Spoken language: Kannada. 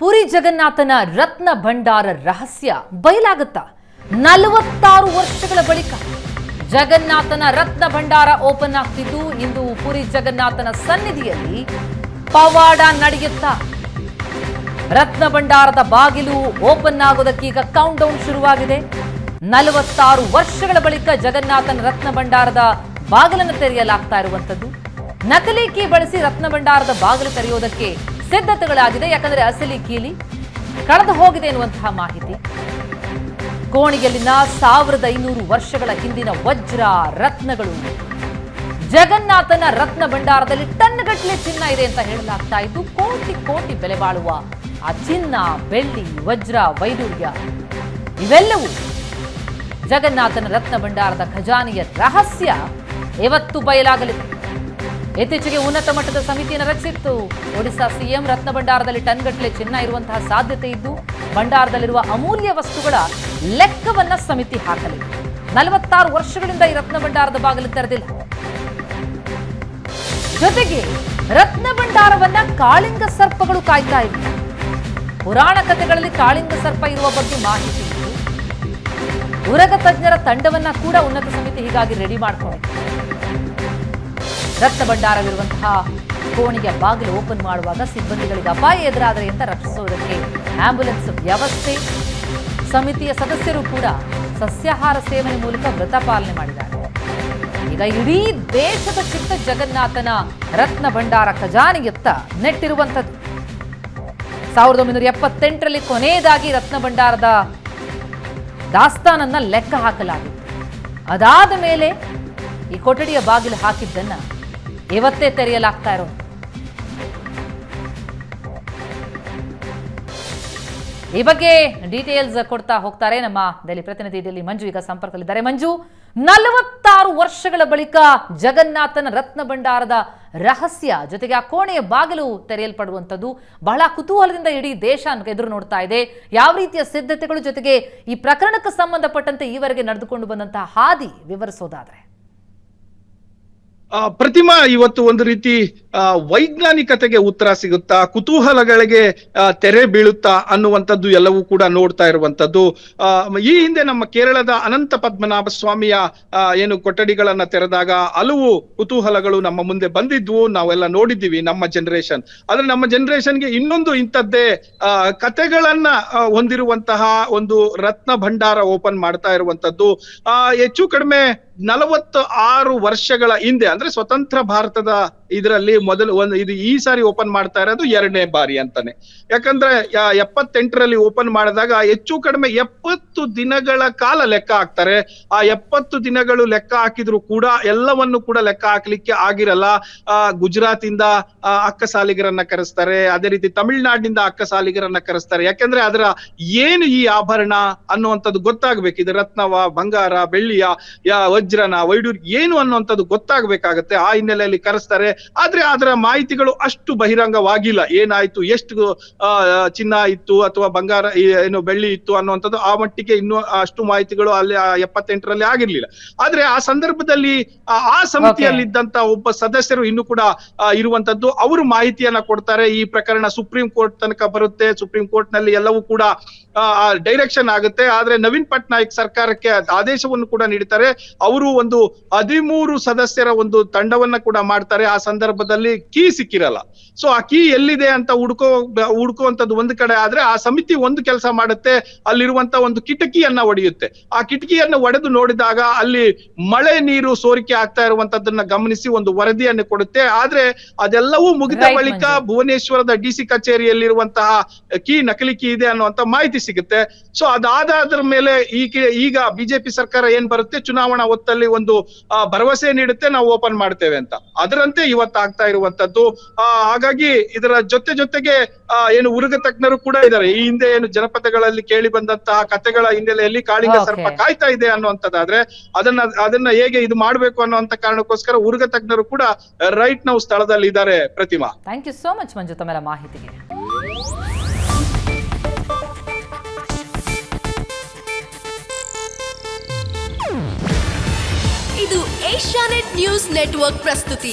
ಪುರಿ ಜಗನ್ನಾಥನ ರತ್ನ ಭಂಡಾರ ರಹಸ್ಯ ಬಯಲಾಗುತ್ತಾ? ನಲವತ್ತಾರು ವರ್ಷಗಳ ಬಳಿಕ ಜಗನ್ನಾಥನ ರತ್ನ ಭಂಡಾರ ಓಪನ್ ಆಗ್ತಿದ್ದು, ಇಂದು ಪುರಿ ಜಗನ್ನಾಥನ ಸನ್ನಿಧಿಯಲ್ಲಿ ಪವಾಡ ನಡೆಯುತ್ತಾ? ರತ್ನ ಭಂಡಾರದ ಬಾಗಿಲು ಓಪನ್ ಆಗೋದಕ್ಕೀಗ ಕೌಂಟ್ ಡೌನ್ ಶುರುವಾಗಿದೆ. ನಲವತ್ತಾರು ವರ್ಷಗಳ ಬಳಿಕ ಜಗನ್ನಾಥನ ರತ್ನ ಭಂಡಾರದ ಬಾಗಿಲನ್ನು ತೆರೆಯಲಾಗ್ತಾ ಇರುವಂಥದ್ದು. ನಕಲಿ ಕೀ ಬಳಸಿ ರತ್ನ ಭಂಡಾರದ ಬಾಗಿಲು ತೆರೆಯೋದಕ್ಕೆ ಸಿದ್ಧತೆಗಳಾಗಿದೆ. ಯಾಕಂದ್ರೆ ಅಸಲಿ ಕೀಲಿ ಕಳೆದು ಹೋಗಿದೆ ಎನ್ನುವಂತಹ ಮಾಹಿತಿ. ಕೋಣಿಯಲ್ಲಿನ ಸಾವಿರದ ಐನೂರು ವರ್ಷಗಳ ಹಿಂದಿನ ವಜ್ರ ರತ್ನಗಳು. ಜಗನ್ನಾಥನ ರತ್ನ ಭಂಡಾರದಲ್ಲಿ ಟನ್ಗಟ್ಟಲೆ ಚಿನ್ನ ಇದೆ ಅಂತ ಹೇಳಲಾಗ್ತಾ ಇದ್ದು, ಕೋಟಿ ಕೋಟಿ ಬೆಲೆ ಬಾಳುವ ಆ ಚಿನ್ನ, ಬೆಳ್ಳಿ, ವಜ್ರ ವೈಡೂರ್ಯ ಇವೆಲ್ಲವೂ ಜಗನ್ನಾಥನ ರತ್ನ ಭಂಡಾರದ ಖಜಾನೆಯ ರಹಸ್ಯ. ಇವತ್ತು ಬಯಲಾಗಲಿದೆ. ಇತ್ತೀಚೆಗೆ ಉನ್ನತ ಮಟ್ಟದ ಸಮಿತಿಯನ್ನು ರಚಿಸಿತ್ತು. ಒಡಿಶಾ ಸಿಎಂ ರತ್ನ ಭಂಡಾರದಲ್ಲಿ ಟನ್ಗಟ್ಟಲೆ ಚಿನ್ನ ಇರುವಂತಹ ಸಾಧ್ಯತೆ ಇದ್ದು, ಭಂಡಾರದಲ್ಲಿರುವ ಅಮೂಲ್ಯ ವಸ್ತುಗಳ ಲೆಕ್ಕವನ್ನ ಸಮಿತಿ ಹಾಕಲಿ ನಲವತ್ತಾರು ವರ್ಷಗಳಿಂದ ಈ ರತ್ನ ಭಂಡಾರದ ಬಾಗಿಲು ತೆರೆದಿಲ್ಲ. ಜೊತೆಗೆ ರತ್ನ ಭಂಡಾರವನ್ನ ಕಾಳಿಂಗ ಸರ್ಪಗಳು ಕಾಯ್ತಾ ಇವೆ. ಪುರಾಣ ಕಥೆಗಳಲ್ಲಿ ಕಾಳಿಂಗ ಸರ್ಪ ಇರುವ ಬಗ್ಗೆ ಮಾಹಿತಿ ಉರಗ ತಜ್ಞರ ತಂಡವನ್ನ ಕೂಡ ಉನ್ನತ ಸಮಿತಿ ಹೀಗಾಗಿ ರೆಡಿ ಮಾಡಿಕೊಂಡಿದೆ. ರಕ್ತ ಭಂಡಾರವಿರುವಂತಹ ಕೋಣೆಯ ಬಾಗಿಲು ಓಪನ್ ಮಾಡುವಾಗ ಸಿಬ್ಬಂದಿಗಳಿಗೆ ಅಪಾಯ ಎದುರಾದರೆ ಅಂತ ರಕ್ಷಿಸುವುದಕ್ಕೆ ಆಂಬ್ಯುಲೆನ್ಸ್ ವ್ಯವಸ್ಥೆ. ಸಮಿತಿಯ ಸದಸ್ಯರು ಕೂಡ ಸಸ್ಯಾಹಾರ ಸೇವನೆ ಮೂಲಕ ವ್ರತ ಪಾಲನೆ ಮಾಡಿದ್ದಾರೆ. ಈಗ ಇಡೀ ದೇಶದ ಚಿತ್ತ ಜಗನ್ನಾಥನ ರತ್ನ ಭಂಡಾರ ಖಜಾನೆಯತ್ತ ನೆಟ್ಟಿರುವಂಥದ್ದು. ಸಾವಿರದ ಒಂಬೈನೂರ ಎಪ್ಪತ್ತೆಂಟರಲ್ಲಿ ಕೊನೆಯದಾಗಿ ರತ್ನ ಭಂಡಾರದ ದಾಸ್ತಾನನ್ನ ಲೆಕ್ಕ ಹಾಕಲಾಗಿತ್ತು. ಅದಾದ ಮೇಲೆ ಈ ಕೊಠಡಿಯ ಬಾಗಿಲು ಹಾಕಿದ್ದನ್ನ ಇವತ್ತೇ ತೆರೆಯಲಾಗ್ತಾ ಇರೋದು. ಈ ಬಗ್ಗೆ ಡೀಟೇಲ್ಸ್ ಕೊಡ್ತಾ ಹೋಗ್ತಾರೆ ನಮ್ಮ ದೆಹಲಿ ಪ್ರತಿನಿಧಿ ಡೆಲ್ಲಿ ಮಂಜು. ಈಗ ಸಂಪರ್ಕದಲ್ಲಿದ್ದಾರೆ. ಮಂಜು, ನಲವತ್ತಾರು ವರ್ಷಗಳ ಬಳಿಕ ಜಗನ್ನಾಥನ ರತ್ನ ಭಂಡಾರದ ರಹಸ್ಯ ಜೊತೆಗೆ ಆ ಕೋಣೆಯ ಬಾಗಿಲು ತೆರೆಯಲ್ಪಡುವಂಥದ್ದು ಬಹಳ ಕುತೂಹಲದಿಂದ ಇಡೀ ದೇಶ ಎದುರು ನೋಡ್ತಾ ಇದೆ. ಯಾವ ರೀತಿಯ ಸಿದ್ಧತೆಗಳು ಜೊತೆಗೆ ಈ ಪ್ರಕರಣಕ್ಕೆ ಸಂಬಂಧಪಟ್ಟಂತೆ ಈವರೆಗೆ ನಡೆದುಕೊಂಡು ಬಂದಂತಹ ಹಾದಿ ವಿವರಿಸೋದಾದ್ರೆ. ಪ್ರತಿಮಾ ಇವತ್ತು ಒಂದು ರೀತಿ ವೈಜ್ಞಾನಿಕತೆಗೆ ಉತ್ತರ ಸಿಗುತ್ತಾ, ಕುತೂಹಲಗಳಿಗೆ ತೆರೆ ಬೀಳುತ್ತಾ ಅನ್ನುವಂಥದ್ದು ಎಲ್ಲವೂ ಕೂಡ ನೋಡ್ತಾ ಇರುವಂಥದ್ದು. ಈ ಹಿಂದೆ ನಮ್ಮ ಕೇರಳದ ಅನಂತ ಪದ್ಮನಾಭ ಸ್ವಾಮಿಯ ಏನು ಕೊಠಡಿಗಳನ್ನ ತೆರೆದಾಗ ಹಲವು ಕುತೂಹಲಗಳು ನಮ್ಮ ಮುಂದೆ ಬಂದಿದ್ವು. ನಾವೆಲ್ಲ ನೋಡಿದ್ದೀವಿ ನಮ್ಮ ಜನರೇಷನ್ ಆದ್ರೆ ನಮ್ಮ ಜನರೇಷನ್ಗೆ ಇನ್ನೊಂದು ಇಂಥದ್ದೇ ಕತೆಗಳನ್ನ ಹೊಂದಿರುವಂತಹ ಒಂದು ರತ್ನ ಭಂಡಾರ ಓಪನ್ ಮಾಡ್ತಾ ಇರುವಂತದ್ದು ಹೆಚ್ಚು ಕಡಿಮೆ ನಲವತ್ತು ಆರು ವರ್ಷಗಳ ಹಿಂದೆ, ಅಂದ್ರೆ ಸ್ವತಂತ್ರ ಭಾರತದ ಇದರಲ್ಲಿ ಮೊದಲು ಒಂದು ಇದು ಈ ಸಾರಿ ಓಪನ್ ಮಾಡ್ತಾ ಇರೋದು ಎರಡನೇ ಬಾರಿ ಅಂತಾನೆ. ಯಾಕಂದ್ರೆ ಎಪ್ಪತ್ತೆಂಟರಲ್ಲಿ ಓಪನ್ ಮಾಡಿದಾಗ ಹೆಚ್ಚು ಕಡಿಮೆ ಎಪ್ಪತ್ತು ದಿನಗಳ ಕಾಲ ಲೆಕ್ಕ ಹಾಕ್ತಾರೆ. ಆ ಎಪ್ಪತ್ತು ದಿನಗಳು ಲೆಕ್ಕ ಹಾಕಿದ್ರು ಕೂಡ ಎಲ್ಲವನ್ನು ಕೂಡ ಲೆಕ್ಕ ಹಾಕ್ಲಿಕ್ಕೆ ಆಗಿರಲ್ಲ. ಆ ಗುಜರಾತ್ ಇಂದ ಅಕ್ಕ ಸಾಲಿಗರನ್ನ ಕರೆಸ್ತಾರೆ. ಅದೇ ರೀತಿ ತಮಿಳ್ನಾಡಿನಿಂದ ಅಕ್ಕ ಸಾಲಿಗರನ್ನ ಕರೆಸ್ತಾರೆ. ಯಾಕಂದ್ರೆ ಅದರ ಏನು ಈ ಆಭರಣ ಅನ್ನುವಂಥದ್ದು ಗೊತ್ತಾಗ್ಬೇಕು. ಇದು ರತ್ನವ, ಬಂಗಾರ, ಬೆಳ್ಳಿಯ ವಜ್ರನ, ವೈಡೂರ್ ಏನು ಅನ್ನುವಂಥದ್ದು ಗೊತ್ತಾಗ್ಬೇಕಾಗತ್ತೆ. ಆ ಹಿನ್ನೆಲೆಯಲ್ಲಿ ಕರೆಸ್ತಾರೆ. ಆದ್ರೆ ಅದರ ಮಾಹಿತಿಗಳು ಅಷ್ಟು ಬಹಿರಂಗವಾಗಿಲ್ಲ. ಏನಾಯ್ತು ಎಷ್ಟು ಚಿನ್ನ ಇತ್ತು ಅಥವಾ ಬಂಗಾರ ಏನು ಬೆಳ್ಳಿ ಇತ್ತು ಅನ್ನುವಂಥದ್ದು ಆ ಮಟ್ಟಿಗೆ ಇನ್ನೂ ಅಷ್ಟು ಮಾಹಿತಿಗಳು ಅಲ್ಲಿ ಎಪ್ಪತ್ತೆಂಟರಲ್ಲಿ ಆಗಿರ್ಲಿಲ್ಲ. ಆದ್ರೆ ಆ ಸಂದರ್ಭದಲ್ಲಿ ಆ- ಆ ಸಮಿತಿಯಲ್ಲಿದ್ದಂತ ಒಬ್ಬ ಸದಸ್ಯರು ಇನ್ನು ಕೂಡ ಇರುವಂತದ್ದು ಅವರು ಮಾಹಿತಿಯನ್ನ ಕೊಡ್ತಾರೆ. ಈ ಪ್ರಕರಣ ಸುಪ್ರೀಂ ಕೋರ್ಟ್ ತನಕ ಬರುತ್ತೆ. ಸುಪ್ರೀಂ ಕೋರ್ಟ್ನಲ್ಲಿ ಎಲ್ಲವೂ ಕೂಡ ಡೈರೆಕ್ಷನ್ ಆಗುತ್ತೆ. ಆದ್ರೆ ನವೀನ್ ಪಟ್ನಾಯಕ್ ಸರ್ಕಾರಕ್ಕೆ ಆದೇಶವನ್ನು ಕೂಡ ನೀಡುತ್ತಾರೆ ಅವರು ಒಂದು ಹದಿಮೂರು ಸದಸ್ಯರ ಒಂದು ತಂಡವನ್ನ ಕೂಡ ಮಾಡ್ತಾರೆ. ಆ ಸಂದರ್ಭದಲ್ಲಿ ಕೀ ಸಿಕ್ಕಿರಲ್ಲ. ಸೊ ಆ ಕೀ ಎಲ್ಲಿದೆ ಅಂತ ಹುಡ್ಕೋ ಹುಡ್ಕುವಂತದ್ದು ಒಂದು ಕಡೆ ಆದ್ರೆ ಆ ಸಮಿತಿ ಒಂದು ಕೆಲಸ ಮಾಡುತ್ತೆ ಅಲ್ಲಿರುವಂತ ಒಂದು ಕಿಟಕಿಯನ್ನ ಒಡೆಯುತ್ತೆ. ಆ ಕಿಟಕಿಯನ್ನು ಒಡೆದು ನೋಡಿದಾಗ ಅಲ್ಲಿ ಮಳೆ ನೀರು ಸೋರಿಕೆ ಆಗ್ತಾ ಇರುವಂತದ್ದನ್ನ ಗಮನಿಸಿ ಒಂದು ವರದಿಯನ್ನು ಕೊಡುತ್ತೆ. ಆದ್ರೆ ಅದೆಲ್ಲವೂ ಮುಗಿದ ಬಳಿಕ ಭುವನೇಶ್ವರದ ಡಿ ಸಿ ಕಚೇರಿಯಲ್ಲಿರುವಂತಹ ಕೀ ನಕಲಿ ಕೀ ಇದೆ ಅನ್ನುವಂತ ಮಾಹಿತಿ ಸಿಗುತ್ತೆ. ಸೊ ಅದಾದ್ರ ಮೇಲೆ ಈಗ ಈಗ ಬಿಜೆಪಿ ಸರ್ಕಾರ ಏನ್ ಬರುತ್ತೆ ಚುನಾವಣಾ ಹೊತ್ತಲ್ಲಿ ಒಂದು ಭರವಸೆ ನೀಡುತ್ತೆ ನಾವು ಓಪನ್ ಮಾಡ್ತೇವೆ ಅಂತ. ಅದರಂತೆ ಇವತ್ತು ಆಗ್ತಾ ಇರುವಂತದ್ದು. ಆ, ಹಾಗಾಗಿ ಇದರ ಜೊತೆ ಜೊತೆಗೆ ಆ, ಏನು ಉರುಗ ತಜ್ಞರು ಕೂಡ ಇದ್ದಾರೆ. ಈ ಹಿಂದೆ ಏನು ಜನಪದಗಳಲ್ಲಿ ಕೇಳಿ ಬಂದಂತಹ ಕಥೆಗಳ ಹಿನ್ನೆಲೆಯಲ್ಲಿ ಕಾಳಿಂಗ. ಸರ್ಪ ಕಾಯ್ತಾ ಇದೆ ಅನ್ನುವಂಥದ್ದಾದ್ರೆ ಅದನ್ನ ಅದನ್ನ ಹೇಗೆ ಇದು ಮಾಡ್ಬೇಕು ಅನ್ನುವಂತ ಕಾರಣಕ್ಕೋಸ್ಕರ ಉರುಗ ತಜ್ಞರು ಕೂಡ ರೈಟ್ ನೌ ಸ್ಥಳದಲ್ಲಿ ಇದ್ದಾರೆ Pratima. Thank you so much Manju ತಮ್ಮೆಲ್ಲ ಮಾಹಿತಿಗೆ. ಇದು ಏಷ್ಯಾನೆಟ್ ನ್ಯೂಸ್ ನೆಟ್ವರ್ಕ್ ಪ್ರಸ್ತುತಿ.